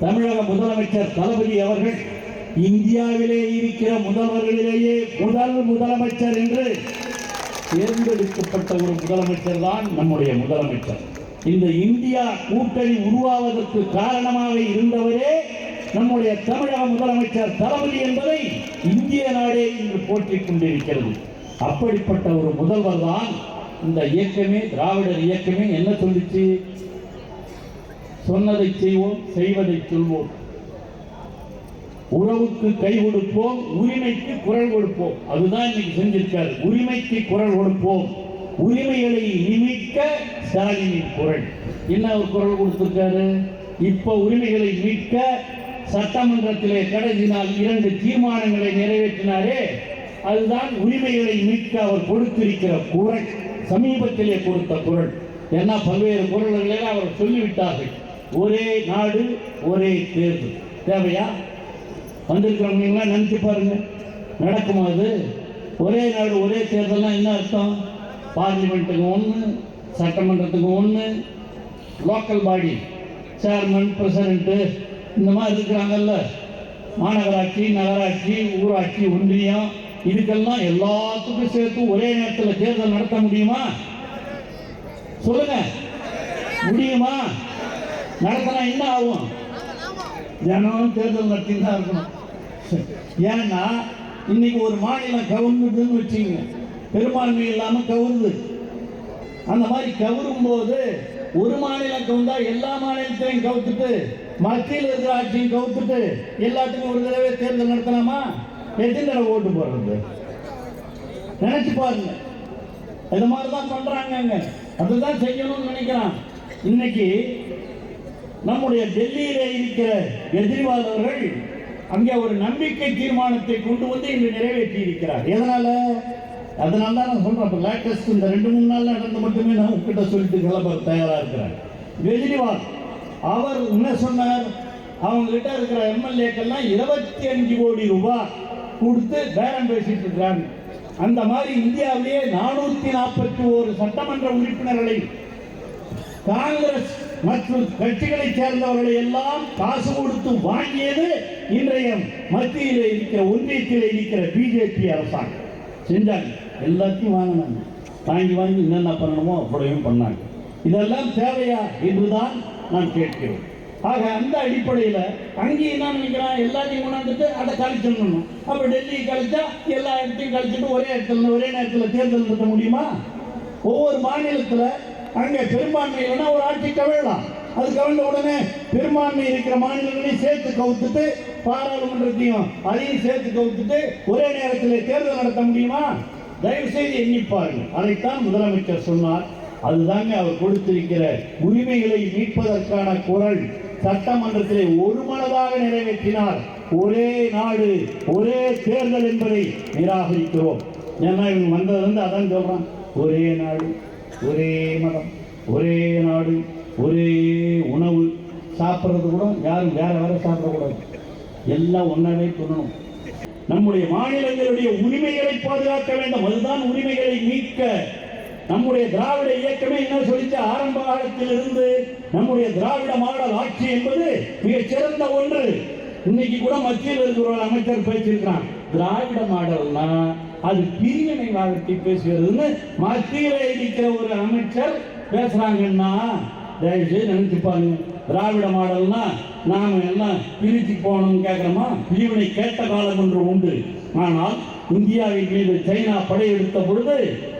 தமிழக முதலமைச்சர் தளபதி அவர்கள் இந்தியாவிலே இருக்கிற முதல்வர்களிலேயே முதல் முதலமைச்சர் என்று தேர்ந்தெடுக்கப்பட்ட ஒரு முதலமைச்சர் தான் நம்முடைய முதலமைச்சர். இந்த இந்தியா கூட்டணி உருவாவதற்கு காரணமாக இருந்தவரே நம்முடைய தமிழக முதலமைச்சர் தளபதி என்பதை இந்திய நாடே இன்று போற்றிக் கொண்டிருக்கிறது. அப்படிப்பட்ட ஒரு முதல்வர் தான் இந்த இயக்கமே திராவிடர் இயக்கமே. என்ன சொல்லிச்சு? சொன்னதை செய்வோம் செய்வதை சொல்வோம். உறவுக்கு கை கொடுப்போம் உரிமைக்கு குரல் கொடுப்போம். அதுதான் இன்னைக்கு செஞ்சிருக்காரு. உரிமைக்கு குரல் கொடுப்போம். உரிமைகளை நிமிக்க ஸ்டாலினின் குரல். என்ன அவர் குரல் கொடுத்திருக்காரு? இப்ப உரிமைகளை மீட்க சட்டமன்றத்திலே கடைசி நாள் இரண்டு தீர்மானங்களை நிறைவேற்றினாரே அதுதான் உரிமைகளை மீட்க அவர் கொடுத்திருக்கிற குரல். சமீபத்திலே கொடுத்த குரல். ஏன்னா பல்வேறு குரல்களை அவர் சொல்லிவிட்டார்கள். ஒரே நாடு ஒரே தேர்தல் தேவையா? வந்திருக்கிறவங்களாம் நினைச்சு பாருங்க. நடக்குமா அது? ஒரே நாடு ஒரே தேர்தல்னா என்ன அர்த்தம்? பார்லிமெண்ட்டுக்கு ஒன்று சட்டமன்றத்துக்கு ஒன்று லோக்கல் பாடி சேர்மன் பிரசிடென்ட்டு இந்த மாதிரி இருக்கிறாங்கல்ல. மாநகராட்சி நகராட்சி ஊராட்சி ஒன்றியம் இதுக்கெல்லாம் எல்லாத்துக்கும் சேர்த்து ஒரே நேரத்தில் தேர்தல் நடத்த முடியுமா? சொல்லுங்க. முடியுமா? நடத்தினா என்ன ஆகும்? ஜனம் தேர்தல் நடத்தி தான் இருக்கணும். ஏன்னா இன்னைக்கு ஒரு மாநிலம் கவர்ந்துதுன்னு வச்சுங்க பெரும்பான்மை இல்லாமல் கவுருது அந்த மாதிரி கவரும் போது ஒரு மாநிலம் கவுந்தா எல்லா மாநிலத்தையும் கவுத்துட்டு மத்தியில் இருக்கிற ஆட்சியும் கவுத்துட்டு எல்லாத்துக்கும் ஒரு தடவை தேர்தல் நடத்தலாமா? எத்தனை தடவை ஓட்டு போடுறது? நினைச்சு பாருங்க. இது மாதிரி தான் பண்றாங்க அதுதான் செய்யணும்னு நினைக்கிறான். இன்னைக்கு நம்முடைய டெல்லியிலே இருக்கிற கெஜ்ரிவால் அவர்கள் அங்கே ஒரு நம்பிக்கை தீர்மானத்தை கொண்டு வந்து இன்று நிறைவேற்றி இருக்கிறார் எதனால? அதனால தான் நான் சொல்றேன். லேட்டஸ்ட் இந்த ரெண்டு மூணு நாள் நடந்து மட்டுமே நான் உங்ககிட்ட சொல்லிட்டு கிளம்ப தயாரா இருக்கிறேன். கெஜ்ரிவால் அவர் என்ன சொன்னார்? அவங்க கிட்ட இருக்கிற எம்எல்ஏக்கெல்லாம் இருபத்தி அஞ்சு கோடி ரூபாய் கொடுத்து பேரம் பேசிட்டு இருக்கிறாங்க. அந்த மாதிரி இந்தியாவிலேயே நானூத்தி நாற்பத்தி ஒரு சட்டமன்ற உறுப்பினர்களை காங்கிரஸ் மற்றும் கட்சிகளை சேர்ந்தவர்களை எல்லாம் காசு கொடுத்து வாங்கியது இன்றைய மத்தியில் இருக்கிற ஒன்றியத்தில் இருக்கிற பிஜேபி அரசாங்கம். செஞ்சாங்க. எல்லாத்தையும் வாங்கினாங்க. வாங்கி வாங்கி என்னென்ன பண்ணணுமோ அப்படியும் பண்ணாங்க. இதெல்லாம் தேவையா என்றுதான் நான் கேட்கிறேன். ஆக அந்த அடிப்படையில் அங்கேயும் என்ன நினைக்கிறான்? எல்லாத்தையும் கொண்டாந்துட்டு அதை கழிச்சிடணும் அப்போ டெல்லி கழிச்சா எல்லா இடத்தையும் கழிச்சிட்டு ஒரே இடத்துல ஒரே நேரத்தில் தேர்தல் நடத்த முடியுமா? ஒவ்வொரு மாநிலத்தில் அங்கே பெரும்பான்மை இல்லைன்னா ஒரு ஆட்சி கவிழலாம். அது கவிழ்ந்த உடனே பெரும்பான்மை இருக்கிற மாநிலங்களையும் சேர்த்து கவுத்துட்டு பாராளுமன்றத்தையும் அதையும் சேர்த்து கவுத்துட்டு ஒரே நேரத்தில் தேர்தல் நடத்த முடியுமா? தயவு செய்து எண்ணி பாருங்கள். அதைத்தான் முதலமைச்சர் சொன்னார். அதுதாங்க அவர் கொடுத்திருக்கிற உரிமைகளை மீட்பதற்கான குரல். சட்டமன்றத்திலே ஒருமனதாக நிறைவேற்றினார். ஒரே நாடு ஒரே தேர்தல் என்பதை நிராகரிக்கிறோம். ஏன்னா இவங்க வந்ததுலேருந்து அதான் சொல்கிறான் ஒரே நாடு ஒரே மதம் ஒரே நாடு ஒரே உணவு. சாப்பிட்றது கூட யாரும் வேற வேற சாப்பிடக்கூடாது. எல்லாம் ஒன்றாவே சொல்லணும். நம்முடைய மாநிலங்களுடைய உரிமைகளை பாதுகாக்க வேண்டும். அதுதான் உரிமைகளை மீட்க. நம்முடைய திராவிட இயக்கமே என்ன சொல்லிச்சு? ஆரம்ப காலத்தில் இருந்து நம்முடைய திராவிட மாடல் ஆட்சி என்பது மிக சிறந்த ஒன்று. இன்னைக்கு கூட மத்தியில் இருக்கிற அமைச்சர் பேசியிருக்கிறான் திராவிட மாடல்னா அது பிரிவினைவாதத்தை பேசுகிறதுன்னு மத்தியில் இருக்கிற ஒரு அமைச்சர் பேசுறாங்கன்னா தயவுசெய்து நினைச்சு பாருங்க. திராவிட மாடல்னா நாம எல்லாம் பிரித்து போகணும்னு கேட்கிறோமா பிரிவினை கேட்ட காலம் ஒன்று உண்டு. ஆனால் இந்தியாவின் மீது சைனா படையெடுத்த பொழுது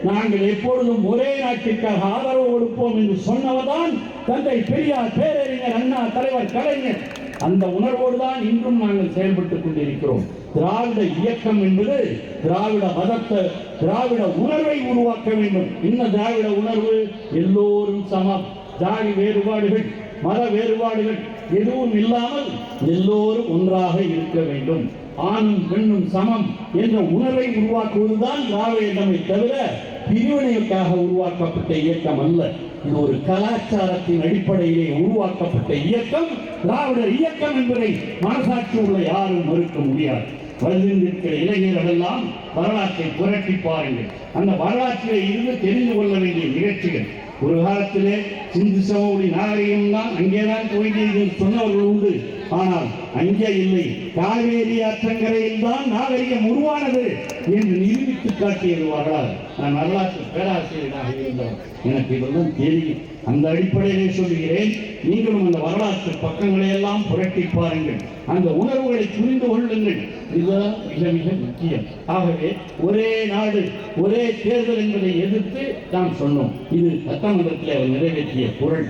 நாங்கள் எப்பொழுதும் ஒரே நாட்டிற்காக ஆதரவு கொடுப்போம் என்று சொன்னவர்தான் தந்தை பெரியார் பேரறிஞர் அண்ணா தலைவர் கலைஞர். அந்த உணர்வோடு தான் இன்றும் நாங்கள் செயல்பட்டுக் கொண்டிருக்கிறோம். திராவிட இயக்கம் என்பது திராவிட மதத்தை திராவிட உணர்வை உருவாக்க வேண்டும். என்ன திராவிட உணர்வு? எல்லோரும் சமம். ஜாதி வேறுபாடுகள் மத வேறுபாடுகள் எதுவும் இல்லாமல் எல்லோரும் ஒன்றாக இருக்க வேண்டும். ஆணும் பெண்ணும் சமம் என்ற உணர்வை உருவாக்குவதுதான் திராவிடமே தவிர பிரிவினைக்காக உருவாக்கப்பட்ட இயக்கம் அல்ல. இது ஒரு கலாச்சாரத்தின் அடிப்படையிலே உருவாக்கப்பட்ட இயக்கம். திராவிடர் இயக்கம் என்பதை மனசாட்சி உள்ள யாரும் மறுக்க முடியாது. வருகின்ற இளைஞர்கள் எல்லாம் வரலாற்றை புரட்டி பாருங்கள். அந்த வரலாற்றிலே இருந்து தெரிந்து கொள்ள வேண்டிய நிகழ்ச்சிகள். ஒரு காலத்திலே சிந்து சமவெளி நாகரிகம் தான் அங்கேதான் தோன்றியது சொன்னவர்கள் உண்டு. ஆனால் அங்கே இல்லை. காவேரி ஆற்றங்கரையில் தான் நாகரிகம் உருவானது என்று நிரூபித்து காட்டியது வரலாறு நான் வரலாற்று பேராசிரியராக இருந்தவர் எனக்கு இதெல்லாம் தெரியும் அந்த அடிப்படையிலே சொல்கிறேன் நீங்களும் அந்த வரலாற்று பக்கங்களை எல்லாம் புரட்டி பாருங்கள். அந்த உணர்வுகளை புரிந்து கொள்ளுங்கள். இதுதான் மிக மிக முக்கியம். ஆகவே ஒரே நாடு ஒரே தேர்தல் என்பதை எதிர்த்து நாம் சொன்னோம். இது சட்டமன்றத்தில் அவர் நிறைவேற்றிய குரல்.